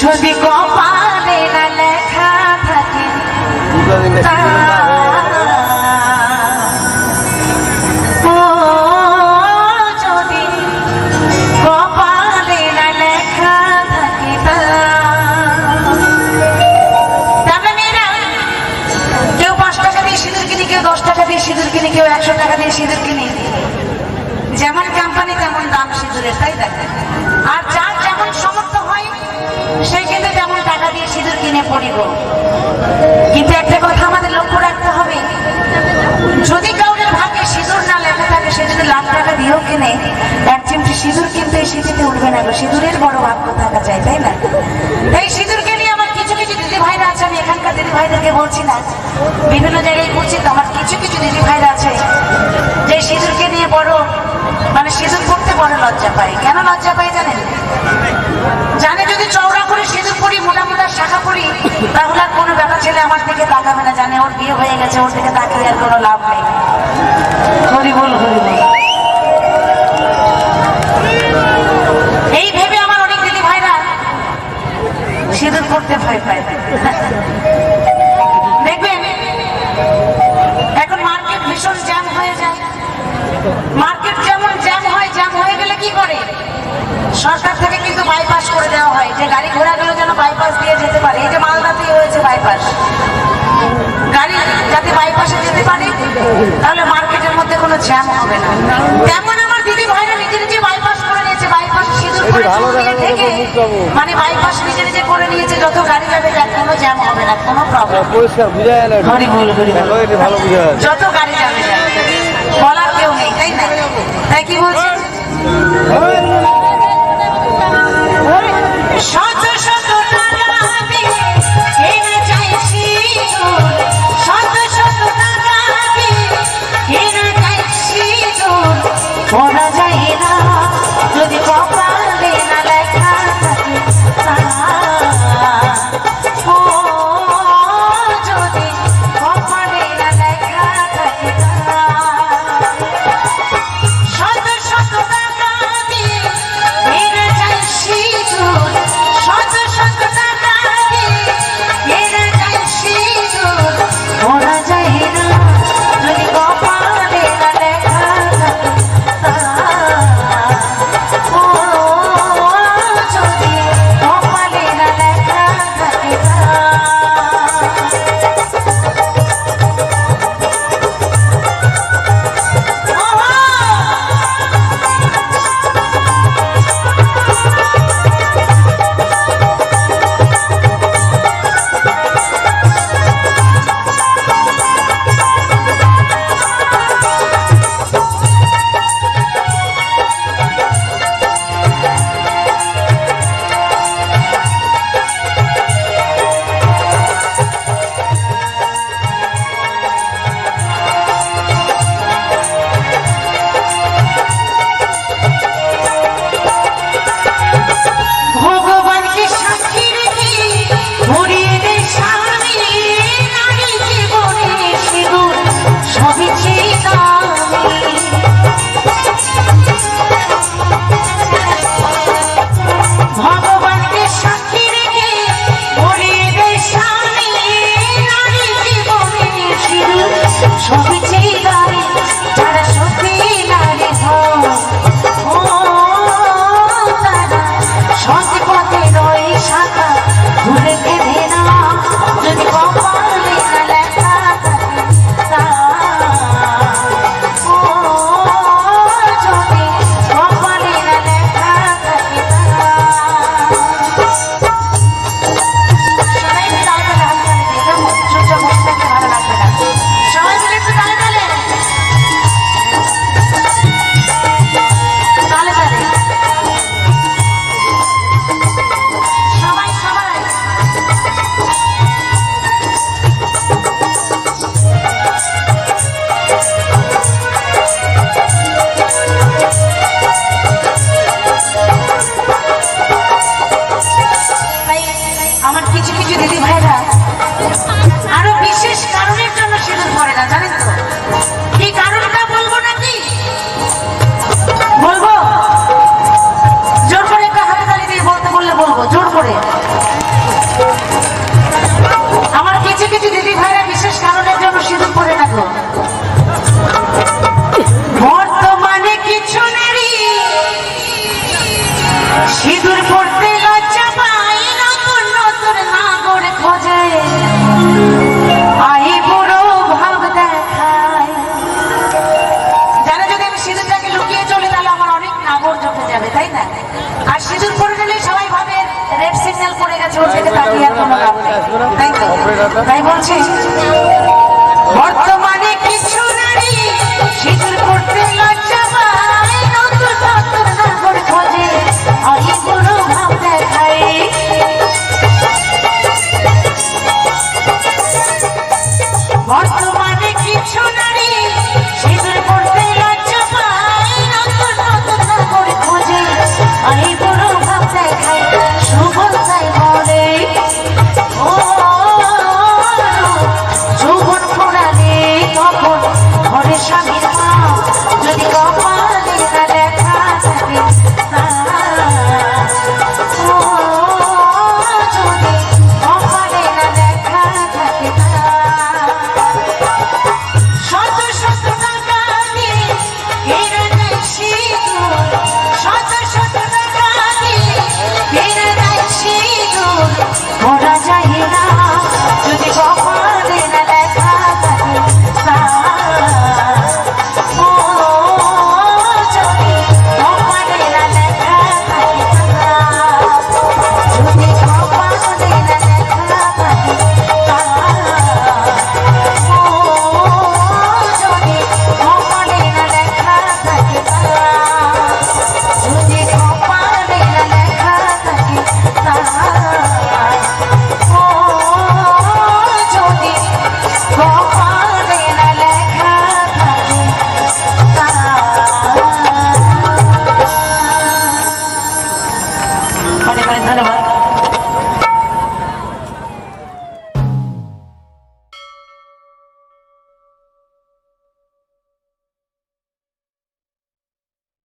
যদি কপালে না লেখা থাকে। যদি কপালে লেখা থাকে তা। তারপরে মেয়েরা কেউ পাঁচ টাকা দিয়ে সিঁদুর কিনে দশ টাকা দিয়ে সিঁদুর কিনে, কেউ একশো টাকা দিয়ে সিঁদুর কিনে। যেমন কোম্পানি তেমন দাম সিঁদুরের, তাই দেখ কিনে পড়িব। কিন্তু একটা কথা আমাদের লক্ষ্য রাখতে হবে। যদি কাউরের ভাগে সিঁদুর না লেখা থাকে, সে যদি লাখ টাকা দিয়েও কিনে, এক চিমটি সিঁদুর কিন্তু সিঁথিতে উঠবে না সিঁদুরের বড় ভাগ্য থাকা যায়, তাই না? এই সিঁদুরকে নিয়ে আমার কিছু কিছু দিদি ভাইরা আছে, আমি এখানকার দিদি ভাইদেরকে বলছি না। বিভিন্ন জায়গায় করছি তো আমার কিছু কিছু দিদি ভাইরা আছে যে সিঁদুরকে নিয়ে বড় মানে সিঁদুর করতে বড় লজ্জা পাই কেন লজ্জা পাই জানেন জানে যদি চওড়া করে সিঁদুর পরি মোটা মোটা শাখা পরি তাহলে আর কোনো ব্যাপার ছেলে আমার দিকে তাকাবে না, জানে ওর বিয়ে হয়ে গেছে, ওর দিকে তাকিয়ে আর কোনো লাভ নেই। হরি বল যে গাড়ি ঘোড়াগুলো যেন বাইপাস দিয়ে যেতে পারে। এই যে মালদাতেই হয়েছে বাইপাস গাড়ি যাতে বাইপাসে যেতে পারে তাহলে মার্কেটের মধ্যে কোনো জ্যাম হবে না। তেমন আমার দিদি ভাইরা নিজে নিজে বাইপাস করে নিয়েছে। বাইপাস সিঁদুর করে। মানে বাইপাস নিজে নিজে করে নিয়েছে। যত গাড়ি যাবে যার কোনো জ্যাম হবে না কোনো প্রবলেম পরিষ্কার বুঝা বল দেখো ভালো বুঝা যত গাড়ি যাবে যাবে। বলার কেউ নেই তাই না? তাই কি বলছেন? যাবে তাই না? আর সিঁদুর পরে নিলে সবাই ভাবে রেড সিগন্যাল পড়ে গেছে, ওর থেকে তাকিয়ে আর কোনো তাই তো? তাই বলছি?